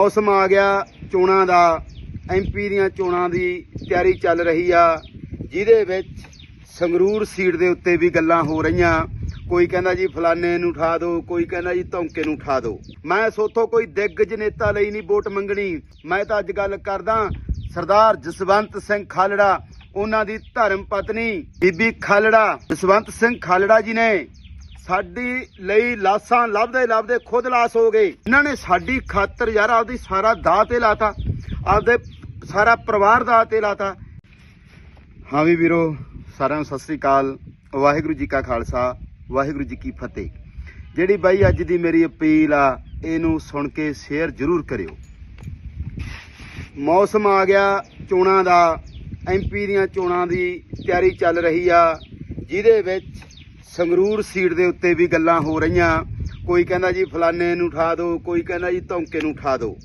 ਮੌਸਮ ਆ ਗਿਆ ਚੋਣਾਂ ਦਾ ਐਮਪੀ ਦੀਆਂ ਚੋਣਾਂ ਦੀ ਤਿਆਰੀ ਚੱਲ ਰਹੀ ਆ, ਜਿਹਦੇ ਵਿੱਚ ਸੰਗਰੂਰ ਸੀਟ ਦੇ ਉੱਤੇ ਵੀ ਗੱਲਾਂ ਹੋ ਰਹੀਆਂ। ਕੋਈ ਕਹਿੰਦਾ ਜੀ ਫਲਾਣੇ ਨੂੰ ਉਠਾ ਦਿਓ ਕੋਈ ਕਹਿੰਦਾ ਜੀ ਧੌਂਕੇ ਨੂੰ ਉਠਾ ਦਿਓ ਮੈਂ ਸੋਥੋਂ ਕੋਈ ਦਿੱਗਜ ਨੇਤਾ ਲਈ ਨਹੀਂ ਵੋਟ ਮੰਗਣੀ। ਮੈਂ ਤਾਂ ਅੱਜ ਗੱਲ ਕਰਦਾ ਸਰਦਾਰ ਜਸਵੰਤ ਸਿੰਘ ਖਾਲੜਾ, ਉਹਨਾਂ ਦੀ ਧਰਮ ਪਤਨੀ ਬੀਬੀ ਖਾਲੜਾ, ਜਸਵੰਤ ਸਿੰਘ ਖਾਲੜਾ ਜੀ ਨੇ। ਸਾਡੀ ਲਈ ਲਾਸਾਂ ਲੱਭਦੇ ਲੱਭਦੇ ਖੁਦ ਲਾਸ ਹੋ ਗਏ। ਇਹਨਾਂ ਨੇ ਸਾਡੀ ਖਾਤਰ ਯਾਰ ਆਪਦੀ ਸਾਰਾ ਦਾਅ ਤੇ ਲਾਤਾ, ਆਪਦੇ ਸਾਰਾ ਪਰਿਵਾਰ ਦਾ ਤੇ ਲਾਤਾ। ਹਾਂ ਵੀ ਵੀਰੋ, ਸਾਰਿਆਂ ਨੂੰ ਸਤਿ ਸ੍ਰੀ ਅਕਾਲ। ਵਾਹਿਗੁਰੂ ਜੀ ਕਾ ਖਾਲਸਾ, ਵਾਹਿਗੁਰੂ ਜੀ ਕੀ ਫਤਿਹ। ਜਿਹੜੀ ਬਾਈ ਅੱਜ ਦੀ ਮੇਰੀ ਅਪੀਲ ਆ, ਇਹਨੂੰ ਸੁਣ ਕੇ ਸ਼ੇਅਰ ਜ਼ਰੂਰ ਕਰਿਓ। ਮੌਸਮ ਆ ਗਿਆ ਚੋਣਾਂ ਦਾ ਐਮਪੀ ਦੀਆਂ ਚੋਣਾਂ ਦੀ ਤਿਆਰੀ ਚੱਲ ਰਹੀ ਆ, ਜਿਹਦੇ ਵਿੱਚ ਸੰਗਰੂਰ ਸੀਟ ਦੇ ਉੱਤੇ ਵੀ ਗੱਲਾਂ ਹੋ ਰਹੀਆਂ। ਕੋਈ ਕਹਿੰਦਾ ਜੀ ਫਲਾਣੇ ਨੂੰ ਉਠਾ ਦਿਓ ਕੋਈ ਕਹਿੰਦਾ ਜੀ ਧੌਂਕੇ ਨੂੰ ਉਠਾ ਦਿਓ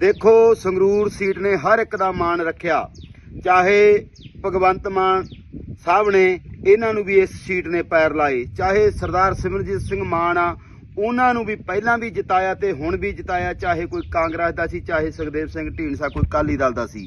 ਦੇਖੋ, ਸੰਗਰੂਰ ਸੀਟ ਨੇ ਹਰ ਇੱਕ ਦਾ ਮਾਣ ਰੱਖਿਆ। ਚਾਹੇ ਭਗਵੰਤ ਮਾਨ ਸਾਹਿਬ ਨੇ ਇਹਨਾਂ ਨੂੰ ਵੀ ਇਸ ਸੀਟ ਨੇ ਪੈਰ ਲਾਏ, ਚਾਹੇ ਸਰਦਾਰ ਸਿਮਰਜੀਤ ਸਿੰਘ ਮਾਨ ਆ, ਉਹਨਾਂ ਨੂੰ ਵੀ ਪਹਿਲਾਂ ਵੀ ਜਿਤਾਇਆ ਤੇ ਹੁਣ ਵੀ ਜਿਤਾਇਆ, ਚਾਹੇ ਕੋਈ ਕਾਂਗਰਸ ਦਾ ਸੀ, ਚਾਹੇ ਸੁਖਦੇਵ ਸਿੰਘ ਢੀਂਡਸਾ, ਕੋਈ ਕਾਲੀ ਦਲ ਦਾ ਸੀ।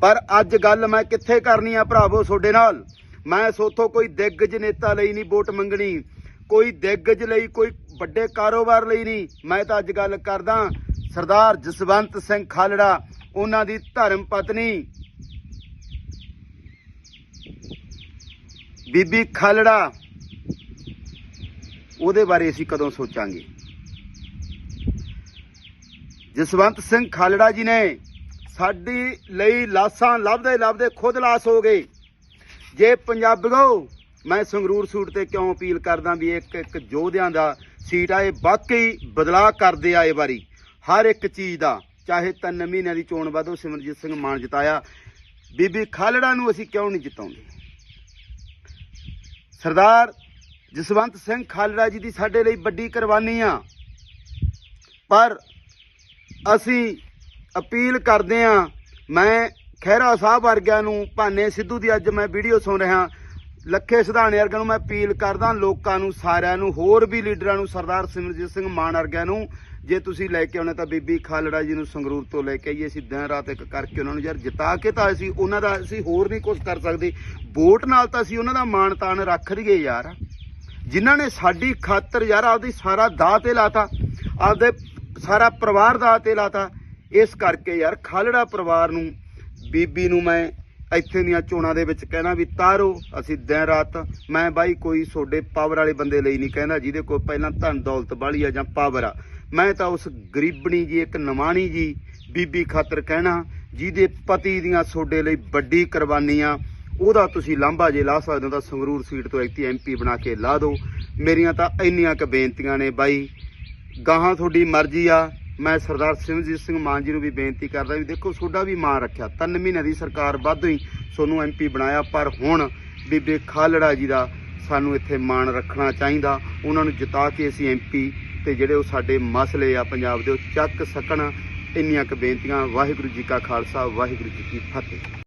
ਪਰ ਅੱਜ ਗੱਲ ਮੈਂ ਕਿੱਥੇ ਕਰਨੀ ਆ ਭਰਾਵੋ ਤੁਹਾਡੇ ਨਾਲ? ਮੈਂ ਸੋਥੋਂ ਕੋਈ ਦਿੱਗਜ ਨੇਤਾ ਲਈ ਨਹੀਂ ਵੋਟ ਮੰਗਣੀ, ਕੋਈ ਦਿੱਗਜ ਲਈ, ਕੋਈ ਵੱਡੇ ਕਾਰੋਬਾਰ ਲਈ ਨਹੀਂ। ਮੈਂ ਤਾਂ ਅੱਜ ਗੱਲ ਕਰਦਾ ਸਰਦਾਰ ਜਸਵੰਤ ਸਿੰਘ ਖਾਲੜਾ, ਉਹਨਾਂ ਦੀ ਧਰਮ ਪਤਨੀ। ਬੀਬੀ ਖਾਲੜਾ, ਉਹਦੇ ਬਾਰੇ ਅਸੀਂ ਕਦੋਂ ਸੋਚਾਂਗੇ? ਜਸਵੰਤ ਸਿੰਘ ਖਾਲੜਾ ਜੀ ਨੇ ਸਾਡੀ ਲਈ ਲਾਸਾਂ ਲੱਭਦੇ ਲੱਭਦੇ ਖੁਦ ਲਾਸ ਹੋ ਗਏ। ਜੇ ਪੰਜਾਬੀਓ, ਮੈਂ ਸੰਗਰੂਰ ਸੂਟ ਤੇ ਕਿਉਂ ਅਪੀਲ ਕਰਦਾ ਵੀ ਇੱਕ ਇੱਕ ਯੋਧਿਆਂ ਦਾ ਸੀਟ ਆ ਇਹ ਵਾਕਈ ਬਦਲਾਅ ਕਰਦੇ ਆ ਇਹ ਵਾਰੀ। ਹਰ ਇੱਕ ਚੀਜ਼ ਦਾ, ਚਾਹੇ ਤਿੰਨ ਮਹੀਨਿਆਂ ਦੀ ਚੋਣ ਵਾਧੋ ਸਿਮਰਜੀਤ ਸਿੰਘ ਮਾਨ ਜਿਤਾਇਆ। ਬੀਬੀ ਖਾਲੜਾ ਨੂੰ ਅਸੀਂ ਕਿਉਂ ਨਹੀਂ ਜਿਤਾਉਂਦੇ? ਸਰਦਾਰ ਜਸਵੰਤ ਸਿੰਘ ਖਾਲੜਾ ਜੀ ਦੀ ਸਾਡੇ ਲਈ ਵੱਡੀ ਕੁਰਬਾਨੀ ਆ। ਪਰ ਅਸੀਂ ਅਪੀਲ ਕਰਦੇ ਆ, ਮੈਂ ਖਹਿਰਾ ਸਾਹਿਬ ਵਰਗਿਆਂ ਨੂੰ ਭਾਨੇ ਸਿੱਧੂ ਦੀ ਅੱਜ ਮੈਂ ਵੀਡੀਓ ਸੁਣ ਰਿਹਾ। ਲੱਖੇ ਸਿਧਾਣੇ ਵਰਗਿਆਂ ਨੂੰ ਮੈਂ ਅਪੀਲ ਕਰਦਾ, ਲੋਕਾਂ ਨੂੰ, ਸਾਰਿਆਂ ਨੂੰ, ਹੋਰ ਵੀ ਲੀਡਰਾਂ ਨੂੰ, ਸਰਦਾਰ ਸਿਮਰਜੀਤ ਸਿੰਘ ਮਾਨ ਵਰਗਿਆਂ ਨੂੰ, ਜੇ ਤੁਸੀਂ ਲੈ ਕੇ ਆਉਣਾ ਤਾਂ ਬੀਬੀ ਖਾਲੜਾ ਜੀ ਨੂੰ ਸੰਗਰੂਰ ਤੋਂ ਲੈ ਕੇ ਆਈਏ। ਅਸੀਂ ਦਿਨ ਰਾਤ ਇੱਕ ਕਰਕੇ ਉਹਨਾਂ ਨੂੰ ਯਾਰ ਜਿਤਾ ਕੇ ਤਾਂ ਅਸੀਂ ਉਹਨਾਂ ਦਾ, ਅਸੀਂ ਹੋਰ ਨਹੀਂ ਕੁਝ ਕਰ ਸਕਦੇ। ਵੋਟ ਨਾਲ ਤਾਂ ਅਸੀਂ ਉਹਨਾਂ ਦਾ ਮਾਣ ਤਾਣ ਰੱਖ ਲਈਏ ਯਾਰ। ਜਿਨ੍ਹਾਂ ਨੇ ਸਾਡੀ ਖਾਤਰ ਯਾਰ ਆਪਦੀ ਸਾਰਾ ਦਾਅ ਤੇ ਲਾਤਾ, ਆਪਦੇ ਸਾਰਾ ਪਰਿਵਾਰ ਦਾਅ ਤੇ ਲਾਤਾ, ਇਸ ਕਰਕੇ ਯਾਰ ਖਾਲੜਾ ਪਰਿਵਾਰ ਨੂੰ ਬੀਬੀ ਨੂੰ ਮੈਂ ਇੱਥੇ ਦੀਆਂ ਚੋਣਾਂ ਦੇ ਵਿੱਚ ਕਹਿਣਾ ਵੀ ਤਾਰੋ, ਅਸੀਂ ਦਿਨ ਰਾਤ, ਮੈਂ ਬਾਈ ਕੋਈ ਤੁਹਾਡੇ ਪਾਵਰ ਵਾਲੇ ਬੰਦੇ ਲਈ ਨਹੀਂ ਕਹਿੰਦਾ, ਜਿਹਦੇ ਕੋਲ ਪਹਿਲਾਂ ਧਨ ਦੌਲਤ ਵਾਲੀ ਆ ਜਾਂ ਪਾਵਰ ਆ। ਮੈਂ ਤਾਂ ਉਸ ਗਰੀਬਣੀ ਜੀ, ਇੱਕ ਨਵਾਣੀ ਜੀ, ਬੀਬੀ ਖਾਤਰ ਕਹਿਣਾ, ਜਿਹਦੇ ਪਤੀ ਦੀਆਂ ਤੁਹਾਡੇ ਲਈ ਵੱਡੀ ਕੁਰਬਾਨੀਆਂ ਉਹਦਾ ਤੁਸੀਂ ਲਾਂਭਾ ਜੇ ਲਾ ਸਕਦੇ ਹੋ ਤਾਂ ਸੰਗਰੂਰ ਸੀਟ ਤੋਂ ਐਕਟੀ ਐਮਪੀ ਬਣਾ ਕੇ ਲਾ ਦਿਓ। ਮੇਰੀਆਂ ਤਾਂ ਇੰਨੀਆਂ ਕੁ ਬੇਨਤੀਆਂ ਨੇ ਬਾਈ। ਗਾਹਾਂ ਤੁਹਾਡੀ ਮਰਜ਼ੀ ਆ ਮੈਂ ਸਰਦਾਰ ਸਿਮਰਜੀਤ ਸਿੰਘ ਮਾਨ ਜੀ ਨੂੰ ਵੀ ਬੇਨਤੀ ਕਰਦਾ ਵੀ ਦੇਖੋ ਤੁਹਾਡਾ ਵੀ ਮਾਨ ਰੱਖਿਆ, ਤਿੰਨ ਮਹੀਨਿਆਂ ਦੀ ਸਰਕਾਰ ਵਾਧੂ ਹੀ ਤੁਹਾਨੂੰ ਐਮਪੀ ਬਣਾਇਆ, ਪਰ ਹੁਣ ਬੀਬੇ ਖਾਲੜਾ ਜੀ ਦਾ ਸਾਨੂੰ ਇੱਥੇ ਮਾਣ ਰੱਖਣਾ ਚਾਹੀਦਾ। ਉਹਨਾਂ ਨੂੰ ਜਿਤਾ ਕੇ ਅਸੀਂ ਐਮਪੀ ਤੇ ਜਿਹੜੇ ਉਹ ਸਾਡੇ ਮਸਲੇ ਆ ਪੰਜਾਬ ਦੇ ਉਹ ਚੱਕ ਸਕਣ, ਇੰਨੀਆਂ ਕੁ ਬੇਨਤੀਆਂ। ਵਾਹਿਗੁਰੂ ਜੀ ਕਾ ਖਾਲਸਾ, ਵਾਹਿਗੁਰੂ ਜੀ ਕੀ ਫਤਿਹ।